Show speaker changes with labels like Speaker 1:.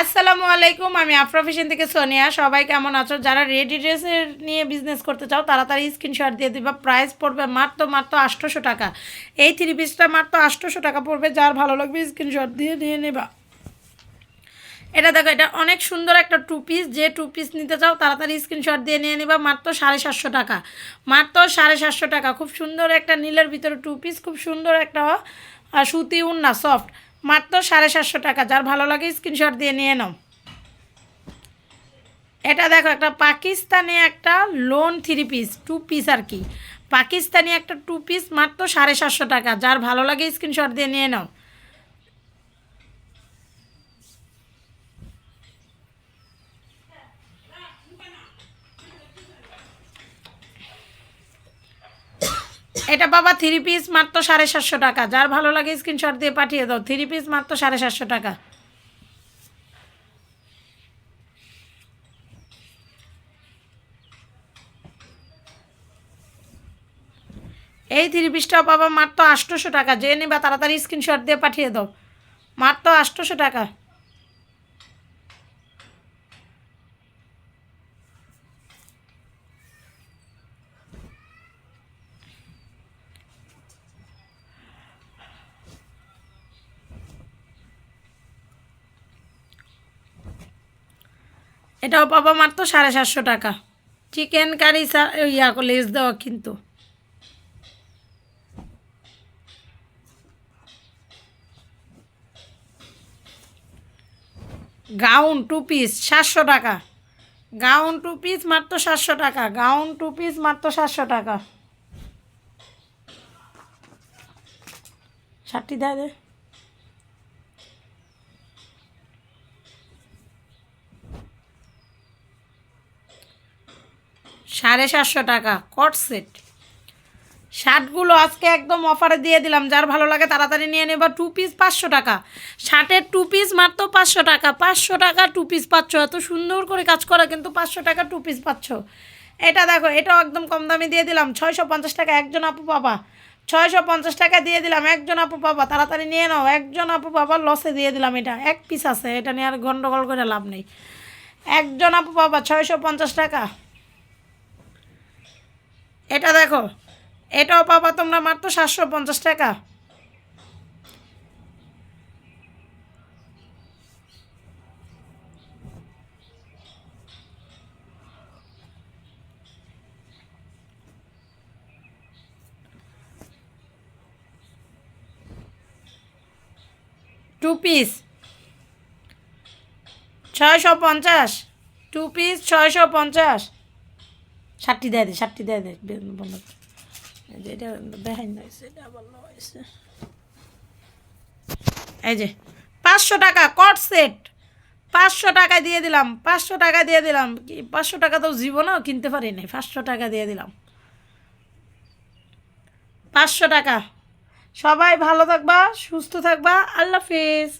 Speaker 1: আসসালামু আলাইকুম, আমি আফরা ফ্যাশন থেকে সোনিয়া। সবাই কেমন আছো? যারা রেডি ড্রেসের নিয়ে বিজনেস করতে চাও, তাড়াতাড়ি স্ক্রিনশট দিয়ে দিবা। প্রাইস পড়বে মাত্র মাত্র আটশোশো টাকা। এই থ্রি পিসটা মাত্র আটশোশো টাকা পড়বে। যার ভালো লাগবে স্ক্রিনশট দিয়ে নিয়ে নেবা। এটা দেখো, এটা অনেক সুন্দর একটা টু পিস যে টু পিস নিতে চাও, তাড়াতাড়ি স্ক্রিনশট দিয়ে নিয়ে নিবা। মাত্র সাড়ে সাতশো টাকা। মাত্র সাড়ে সাতশো টাকা। খুব সুন্দর একটা নীলের ভিতরে টু পিস খুব সুন্দর একটা সুতি উন্না সফট মাত্র সাড়ে সাতশো টাকা। যার ভালো লাগে স্ক্রিনশট দিয়ে নিয়ে নাও। এটা দেখো, একটা পাকিস্তানি একটা lawn three piece two piece আর কি। পাকিস্তানি একটা টু পিস মাত্র সাড়ে সাতশো টাকা। যার ভালো লাগে স্ক্রিনশট দিয়ে নিয়ে নাও। এটা বাবা থ্রি পিস মাত্র সাড়ে সাতশো টাকা। যার ভালো লাগে স্ক্রিনশট দিয়ে পাঠিয়ে দাও। থ্রি পিস মাত্র সাড়ে সাতশো টাকা। এই থ্রি পিসটাও পাবা মাত্র আটশোশো টাকা। যে নিবা তাড়াতাড়ি স্ক্রিনশট দিয়ে পাঠিয়ে দাও। মাত্র আটশোশো টাকা। এটাও পাবা মাত্র সাড়ে সাতশো টাকা। চিকেন কারি ইয়া লেস দেওয়া কিন্তু। গাউন টু পিস সাতশো টাকা। গাউন টু পিস মাত্র সাতশো টাকা। গাউন টু পিস মাত্র সাতশো টাকা। ষাটটি দেয় সাড়ে সাতশো টাকা কট সেট শার্টগুলো আজকে একদম অফারে দিয়ে দিলাম, যার ভালো লাগে তাড়াতাড়ি নিয়ে নেবা টু পিস পাঁচশো টাকা। শার্টের টু পিস মাত্র পাঁচশো টাকা পাঁচশো টাকা টু পিস পাচ্ছ, এত সুন্দর করে কাজ করা কিন্তু পাঁচশো টাকা টু পিস পাচ্ছ। এটা দেখো, এটাও একদম কম দামে দিয়ে দিলাম, ছয়শো পঞ্চাশ টাকা, একজন আপু পাবা। ছয়শো পঞ্চাশ টাকা দিয়ে দিলাম, একজন আপু পাবা, তাড়াতাড়ি নিয়ে নাও, একজন আপু পাবা লসে দিয়ে দিলাম এটা, এক পিস আছে, এটা নিয়ে আর গন্ডগোল করে লাভ নেই। একজন আপু পাবা, ছয়শো পঞ্চাশ টাকা। এটা দেখো। এটাও পাবা তোমরা মাত্র সাতশো পঞ্চাশ টাকা। টু পিস ছয়শো পঞ্চাশ। টু পিস ছয়শো পঞ্চাশ। ষাটটি দেয় দে ষাটটি দেয় দে বন্ধ কর। এটা দেখাই না এটা আবার হয়েছে। এই যে, পাঁচশো টাকা কট সেট পাঁচশো টাকা দিয়ে দিলাম, পাঁচশো টাকা দিয়ে দিলাম। কি, পাঁচশো টাকা তো জীবনেও কিনতে পারি নাই, পাঁচশো টাকা দিয়ে দিলাম। পাঁচশো টাকা। সবাই ভালো থাকবা, সুস্থ থাকবা, আল্লাহ হাফিজ।